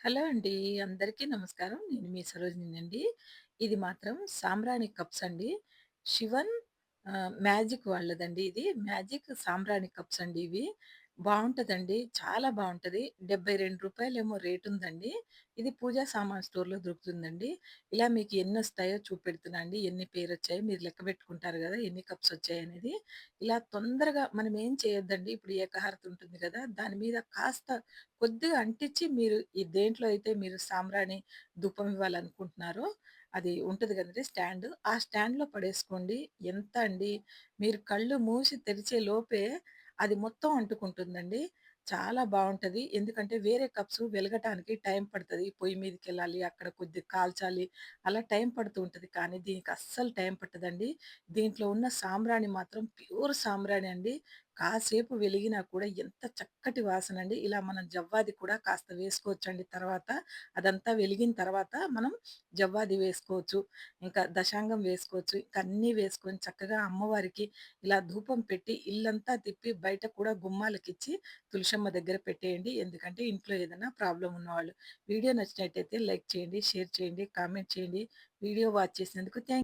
Hello అండి. అందరికీ నమస్కారం. నేను మీ సరోజినినండి. ఇది మాత్రం సాంబ్రాణి కప్స్ అండి. శివన్ మ్యాజిక్ వాళ్ళదండి ఇది. మ్యాజిక్ సాంబ్రాణి కప్స్ అండి ఇవి. బావుంటదండి. చాలా బావుంటది. రూ. 72 రూపాయలేమో రేట్ ఉందండి. ఇది పూజా సామాన్ స్టోర్‌లో దొరుకుతుందండి. ఇలా మీకు ఎన్నొస్తాయో చూపెడుతున్నా అండి. ఎన్ని పేరొచ్చాయో మీరు లెక్క పెట్టుకుంటారు గదా! ఎన్ని కప్స్ వచ్చాయనేది. ఇలా తొందరగా మనం ఏం చేయొద్దండి. ఇప్పుడు ఏకహారతి ఉంటుంది గదా! దాని మీద కాస్త కొద్దిగా అంటించి మీరు ఈ దేంట్లో అయితే మీరు సాంబ్రాణి ధూపం ఇవ్వాలనుకుంటున్నారో అది ఉంటది కదండీ స్టాండ్. ఆ స్టాండ్‌లో పడేసుకోండి. ఎంత అండి మీరు కళ్ళు మూసి తెరిచే లోపే అది మొత్తం అంటుకుంటుందండి. చాలా బావుంటది. ఎందుకంటే వేరే కప్స్ వెలగటానికి టైం పడతది. పొయ్యి మీదకెళ్ళాలి, అక్కడ కొద్దిగా కాల్చాలి. అలా టైం పడుతూ ఉంటది. కానీ దీనికి అస్సలు టైం పట్టదండి. దీంట్లో ఉన్న సాంబ్రాణి మాత్రం ప్యూర్ సాంబ్రాణి అండి. కాసేపు వెలిగినా కూడా ఎంత చక్కటి వాసన అండి ఇలా మనం జవ్వాది కూడా కాస్త వేసుకోవచ్చండి తర్వాత. అదంతా వెలిగిన తర్వాత మనం జవ్వాది వేసుకోవచ్చు. ఇంకా దశాంగం వేసుకోవచ్చు. ఇంకా అన్నీ వేసుకొని చక్కగా అమ్మవారికి ఇలా ధూపం పెట్టి ఇల్లంతా తిప్పి బయట కూడా గుమ్మాలకిచ్చి తులసమ్మ దగ్గర పెట్టేయండి. ఎందుకంటే ఇంట్లో ఏదైనా ప్రాబ్లం ఉన్నవాళ్ళు. వీడియో నచ్చినట్టయితే లైక్ చేయండి, షేర్ చేయండి, కామెంట్ చేయండి. వీడియో వాచ్ చేసినందుకు థ్యాంక్